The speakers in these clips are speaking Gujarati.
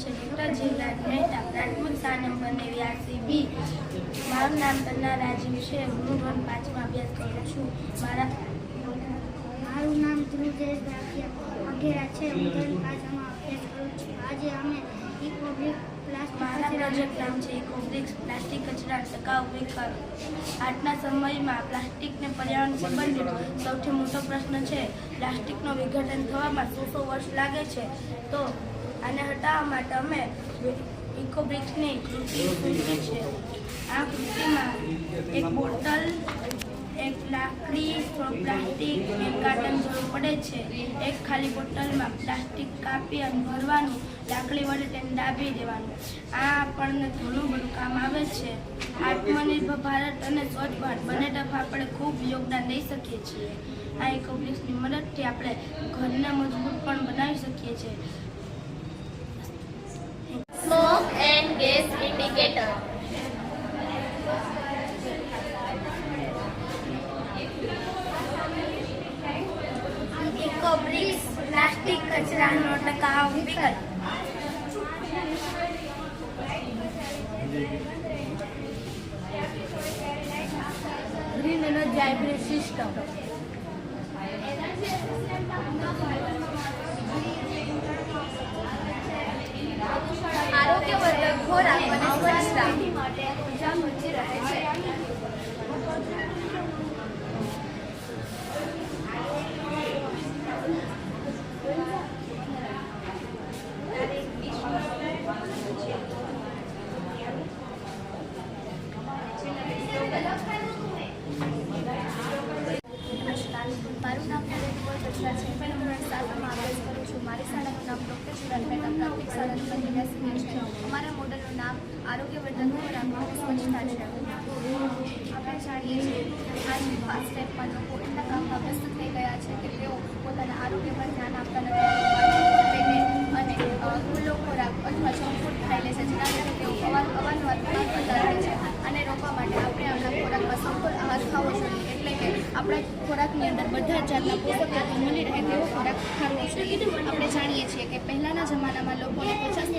છે ડૉક્ટર જીવરાજ મહેતા પ્રાથમિક શાળા નંબર નેવ્યાસી બી મારું નામ તન્ના રાજીવ છે. હું ધોરણ પાંચમાં અભ્યાસ કરું છું. મારા મારું નામ ધ્રુવ જયેશ અઘેરા છે. હું ધોરણ પાંચમાં અભ્યાસ કરું છું. આજે અમે ઇકોબ્રિક મારા પ્રોજેક્ટ નામ છે ઇકોબ્રિક્સ પ્લાસ્ટિક કચરા ટકાઉ વિકલ્પ આજના સમયમાં પ્લાસ્ટિકને પર્યાવરણ સંબંધિત સૌથી મોટો પ્રશ્ન છે. પ્લાસ્ટિકનો વિઘટન થવામાં સો સો વર્ષ લાગે છે. તો આને હટાવવા માટે અમે ઇકોબ્રિક્સની કૃતિ સૂચવી છે. આ કૃતિમાં એક બોટલ, એક લાકડી પ્લાસ્ટિક, એક કાર્ટન જરૂર પડે છે. એક ખાલી બોટલમાં પ્લાસ્ટિક કાપી અને ભરવાનું, લાકડી વડે તેને દાબી દેવાનું. આ આપણને ઘણું બધું કામ આવે છે. આત્મનિર્ભર ભારત અને સ્વચ્છ ભારત બંને તરફ આપણે ખૂબ યોગદાન દઈ શકીએ છીએ. આ ઇકોબ્લિક્સની મદદથી આપણે ઘરને મજબૂત પણ બનાવી શકીએ છીએ. Indicator. ઇકોબ્રિક્સ પ્લાસ્ટિક કચરાનો ટકાઉ વિકલ્પ Green energy hybrid system. આરોગ્યવર્ધક ખોરાક અને સ્વચ્છતા નમસ્કાર મારું નામ નરેન્દ્ર કચરા છે હું ધોરણ સાતમાં અભ્યાસ કરું છું મારી શાળાનું નામ ડૉક્ટર શિવાલ મહેતા પ્રાથમિક શાળા નંબર નેવ્યાસી છે અમારા મોડલનું નામ આરોગ્યવર્ધન ખોરાક અને સ્વચ્છતા છે આપણે જાણીએ છીએ આજની ફાસ્ટ ટાઈપમાં લોકો એટલા કામમાં વ્યસ્ત થઈ ગયા છે કે તેઓ પોતાના આરોગ્ય પર ધ્યાન આપતા નથી. અને ખુલ્લો ખોરાક અથવા જંક ફૂડ ખાઈ લે છે, જેના કારણે તેઓ અવાર અવારનવાર પડતા રહે છે અને રોકવા માટે આપણે આપણા ખોરાકમાં સંપૂર્ણ આહાર ખાવો જોઈએ. એટલે કે આપણા ખોરાકની અંદર બધા જ જાતના પોષક તત્વો મળી રહે તેવો ખોરાક ખાવો જોઈએ. આપણે જાણીએ છીએ કે પહેલાંના જમાનામાં લોકોને પછી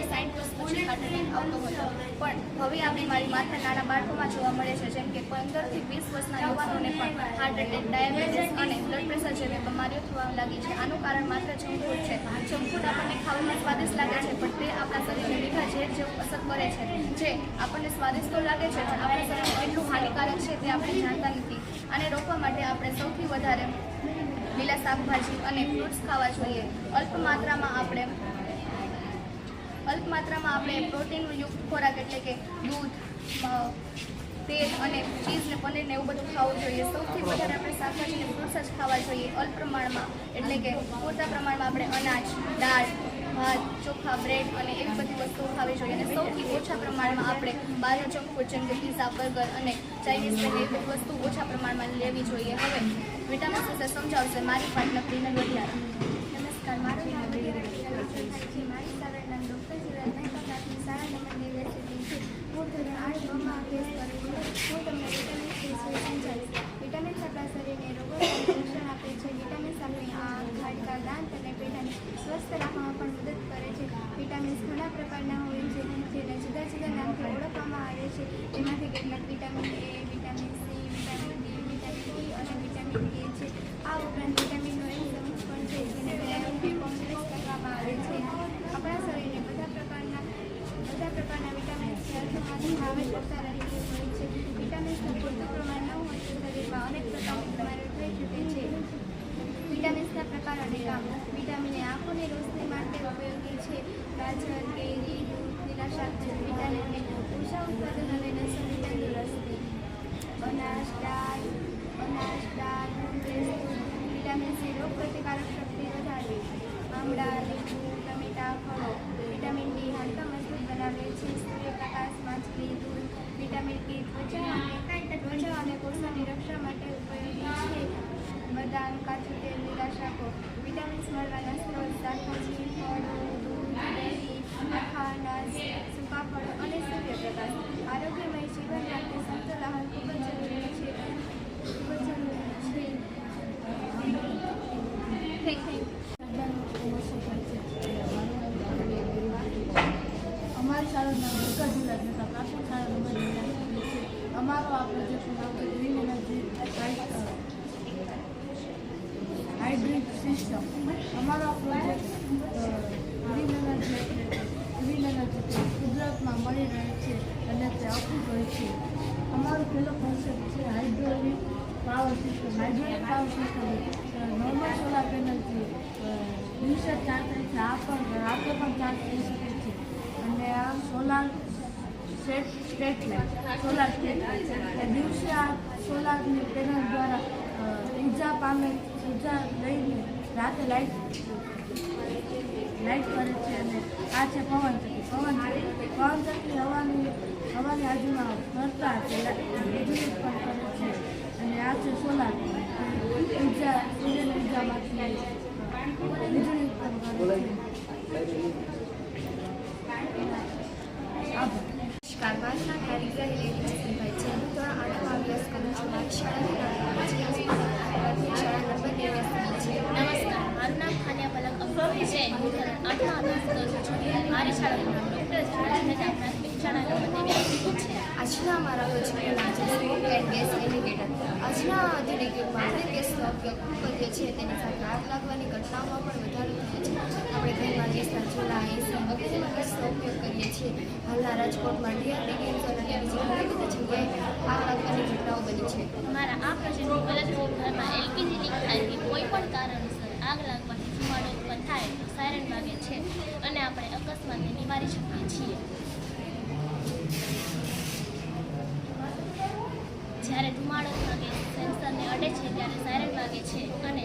હાર્ટ આવતો હતો પણ હવે આ બીમારી માત્ર નાના બાળકોમાં જોવા મળે છે. જેમ કે પંદરથી વીસ વર્ષના યુવાનોને પણ હાર્ટ એટેક ડાયાબિટીસ અને બ્લડ પ્રેશર જેવી બીમારીઓ થવા લાગી છે. આનું કારણ માત્ર જંક છે. જંક આપણને ખાવામાં સ્વાદિષ્ટ લાગે છે, પણ તે આપણા શરીરને મીઠા ઝેર જેવું અસર કરે છે. જે આપણને સ્વાદિષ્ટ તો લાગે છે, પણ આપણા શરીરમાં કેટલું હાનિકારક છે તે આપણે જાણતા નથી. અને રોકવા માટે આપણે સૌથી વધારે લીલા શાકભાજી અને ફ્રૂટ્સ ખાવા જોઈએ. અલ્પ માત્રામાં આપણે અલ્પ માત્રામાં આપણે પ્રોટીનયુક્ત ખોરાક એટલે કે દૂધ તેલ અને ચીઝ ને પનીર ને એવું બધું ખાવું જોઈએ. સૌથી વધારે આપણે શાકભાજી અને ફ્રૂટ્સ જ ખાવા જોઈએ અલ્પ પ્રમાણમાં. એટલે કે પૂરતા પ્રમાણમાં આપણે અનાજ, દાળ, ભાત, ચોખા, બ્રેડ અને એવી બધી વસ્તુઓ ખાવી જોઈએ. અને સૌથી ઓછા પ્રમાણમાં આપણે બહારનું જંક જેમ કે પીઝા બર્ગર અને ચાઇનીઝ ફૂડ એવી બધી વસ્તુ ઓછા પ્રમાણમાં લેવી જોઈએ. હવે વિટામિન્સ વિશે સમજાવશે. મારી પાર્ટનર પ્રિનલ વઢિયારા નમસ્કાર, મારું નામ મારી શાળાનું નામ ડૉક્ટર શિવાલ મહેતા પ્રાથમિક શાળા નંબર છે હું ધોરણ તમને વિટામિન્સ વિશે સમજાવીશ વિટામિન્સ આપણા શરીરને રોગોથી પોષણ આપે છે વિટામિન આપણી આંખ હાડકા દાંત અને પેટાને સ્વસ્થ રાખવામાં પણ મદદ કરે છે વિટામિન્સ ઘણા પ્રકારના હોય છે જેને જુદા જુદા નામથી ઓળખવામાં આવે છે જેમાંથી કેટલાક vitamin A vitamin C, vitamin D vitamin E અને વિટામિન કે છે આ ઉપરાંત વિટામિનનો એક સમૂહ પણ છે જેને વિટામિન બી કોમ્પ્લેક્સ કહેવામાં આવે છે આપણા શરીરને બધા પ્રકારના બધા પ્રકારના વિટામિન્સ અર્થમાંથી આવે કરતા રહેલું હોય છે વિટામિન્સનું પૂરતું પ્રમાણ ન હોય તો શરીરમાં અનેક પ્રકારની બીમારીઓ થઈ શકે છે. વિટામિન્સના પ્રકાર અને કામ. વિટામિન એ આંખોની રોશની માટે ઉપયોગી છે. ગાજર કેરી દૂધ લીલા શાકભાજી વિટામિન એ ઊર્જા ઉત્પાદન અને નસોની તંદુરસ્તી અનાજ દાળ અનાજ દાળ દૂધ વિટામિન સી રોગ પ્રતિકારક શક્તિ વધારવી આમળા લીંબુ ટમેટા ફળો વિટામિન ડી હાડકા મજબૂત બનાવે છે સૂર્યપ્રકાશ માછલી દૂધ વિટામિન કે ત્વચા અને ત્વચા અને કોષોની રક્ષા માટે ઉપયોગી છે બદામ કાચું તેલ લીલા શાકો વિટામિન્સ મળવાના સ્ત્રોત શાકભાજી ફળો દૂધ દહીં આખા અનાજ સૂકા ફળો અને સૂર્યપ્રકાશ આરોગ્યમય જીવન માટે સમતોલ આહાર ખૂબ જ જરૂરી છે ખૂબ જ જરૂરી છે થેન્ક યુ શાળાના વિકાસ જિલ્લા તથા પ્રાથમિક શાળા નંબર નિર્યાસ છે અમારો આ પ્રોજેક્ટનું નામ છે ગ્રીન એનર્જી હાઇબ્રિડ સિસ્ટમ અમારો કુદરતમાં મળી રહે છે અને તે અખૂટ હોય છે. અમારો પહેલો કોન્સેપ્ટ છે hydraulic power system hydraulic power system normal solar પેનલથી દિવસે ચાર્જ થાય છે. આ પણ રાત્રે પણ ચાર્જ થઈ શકે છે. અને આ solar set state light solar state એ દિવસે આ સોલારની પેનલ દ્વારા ઊર્જા પામે ઊર્જા લઈને રાતે લાઈટ લાઇટ કરે છે અને આ છે પવન ચક્કી. પવન પવન ચક્કી હવાની હવાની આજુમાં ફરતા છે. વીજળી પણ કરે છે અને આ છે સોલાર ઊર્જા સૂર્યની ઊર્જામાંથી વીજળી ઉત્પન્ન કરે છે. નમસ્કાર, મારું નામ હેરિકા છે. હું ધોરણ આઠમાં અભ્યાસ કરું છું, મારી છે. હું ધોરણ આઠમાં અભ્યાસ કરું છું. મારી શાળાનું નામ ડૉક્ટર પ્રાથમિક શાળા છે. આજના મારા સ્મોક એન્ડ ગેસ ઇન્ડિકેટર આજના આધુનિક યુગમાં ગેસનો ઉપયોગ ખૂબ વધ્યો છે તેની સાથે આગ લાગવાની ઘટનાઓમાં પણ વધારો થયો છે. આપણે ઘરમાં ગેસના ચૂલા એસી વગેરેમાં ગેસનો ઉપયોગ કરીએ છીએ. હાલના રાજકોટમાં ડીઆરડી ગેમ્સ અને બીજી ઘણી બધી જગ્યાએ આગ લાગવાની ઘટનાઓ બની છે. મારા આ પ્રોજેક્ટની ગલત ઘરમાં એલપીજી લીક થાય કે કોઈ પણ કારણસર આગ લાગવાથી ધુમાડો ઉત્પન્ન થાય તો સાયરન વાગે છે અને આપણે અકસ્માતને નિવારી શકીએ છીએ. જ્યારે ધુમાડો વાગે સેન્સરને અડે છે ત્યારે સાયરન વાગે છે અને